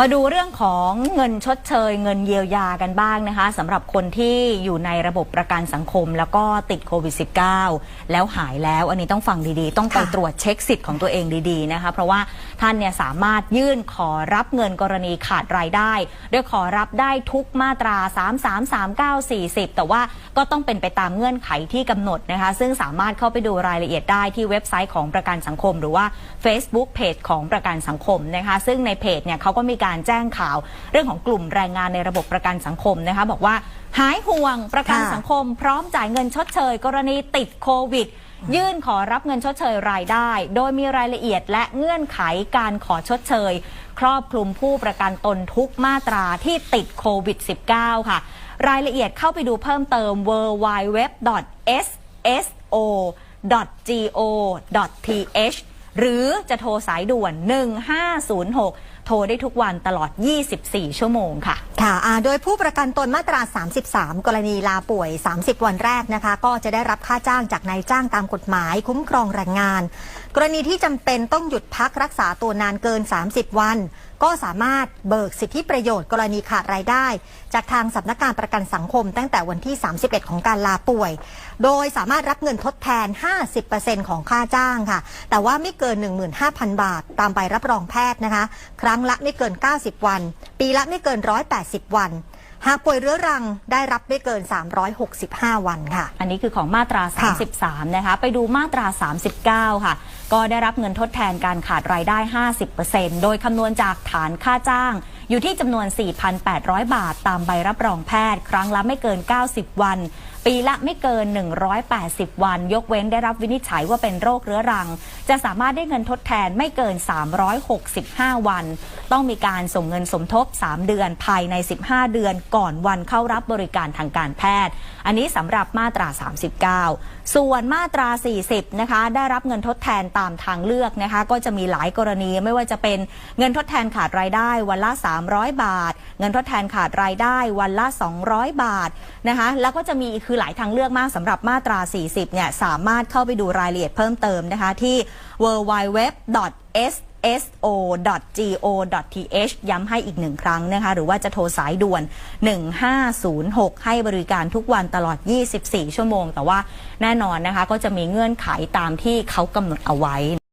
มาดูเรื่องของเงินชดเชย เงินเยียวยากันบ้างนะคะสำหรับคนที่อยู่ในระบบประกันสังคม แล้วก็ติดโควิด -19 แล้วหายแล้วอันนี้ต้องฟังดีๆ ต้องไปค่ะตรวจเช็คสิทธิ์ของตัวเองดีๆนะคะเพราะว่าท่านเนี่ยสามารถยื่นขอรับเงินกรณีขาดรายได้โดยขอรับได้ทุกมาตรา 3 3 3 9 4 0 แต่ว่าก็ต้องเป็นไปตามเงื่อนไขที่กำหนดนะคะซึ่งสามารถเข้าไปดูรายละเอียดได้ที่เว็บไซต์ของประกันสังคม หรือว่า Facebook เพจของประกันสังคมนะคะซึ่งในเพจเนี่ยเขาก็มีการแจ้งข่าว เรื่องของกลุ่มแรงงานในระบบประกันสังคมนะคะบอกว่าหายห่วงประกันค่ะสังคม พร้อมจ่ายเงินชดเชย กรณีติดโควิด ยื่นขอรับเงินชดเชยรายได้ โดยมีรายละเอียดและเงื่อนไขการขอชดเชย ครอบคลุมผู้ประกันตนทุกมาตราที่ติดโควิด -19 ค่ะ รายละเอียดเข้าไปดูเพิ่มเติม w w w s s o go th หรือจะโทรสายด่วน 1506โทรได้ทุกวันตลอด 24 ชั่วโมงค่ะ ค่ะโดยผู้ประกันตนมาตรา 33 กรณีลาป่วย 30 วันแรกนะคะ ก็จะได้รับค่าจ้างจากนายจ้างตามกฎหมาย คุ้มครองแรงงาน กรณีที่จำเป็นต้องหยุดพักรักษาตัวนานเกิน 30 วัน ก็สามารถเบิกสิทธิประโยชน์ กรณีขาดรายได้ จากทางสำนักงานประกันสังคม ตั้งแต่วันที่ 31 ของการลาป่วย โดยสามารถรับเงินทดแทน 50%ของค่าจ้างค่ะ แต่ว่าไม่เกิน 15,000 บาท ตามใบรับรองแพทย์นะคะครั้งละไม่เกิน 90 วัน ปีละไม่เกิน 180 วัน หากป่วยเรื้อรังได้รับไม่เกิน 365 วันค่ะ อันนี้คือของมาตราค่ะ33 นะคะ ไปดูมาตรา 39 ค่ะ ก็ได้รับเงินทดแทนการขาดรายได้ 50%โดยคำนวณจากฐานค่าจ้าง อยู่ที่จำนวน 4,800 บาท ตามใบรับรองแพทย์ ครั้งละไม่เกิน 90 วัน ปีละไม่เกิน 180 วัน ยกเว้นได้รับวินิจฉัยว่าเป็นโรคเรื้อรัง จะสามารถได้เงินทดแทนไม่เกิน 365 วัน ต้องมีการส่งเงินสมทบ 3 เดือนภายใน 15 เดือนก่อนวันเข้ารับบริการทางการแพทย์ อันนี้สำหรับมาตรา 39 ส่วนมาตรา 40 นะคะ ได้รับเงินทดแทนตามทางเลือกนะคะ ก็จะมีหลายกรณีไม่ว่าจะเป็นเงินทดแทนขาดรายได้วันละ 300 บาท เงินทดแทนขาดรายได้วันละ 200 บาทนะคะ แล้วก็จะมีคือหลายทางเลือกมากสำหรับมาตรา 40 เนี่ยสามารถเข้าไปดูรายละเอียดเพิ่มเติมนะคะ ที่ www.s so.go.th ย้ำให้อีกหนึ่งครั้งนะคะ หรือว่าจะโทรสายด่วน 1506 ให้บริการทุกวันตลอด 24 ชั่วโมง แต่ว่าแน่นอนนะคะ ก็จะมีเงื่อนไขตามที่เขากำหนดเอาไว้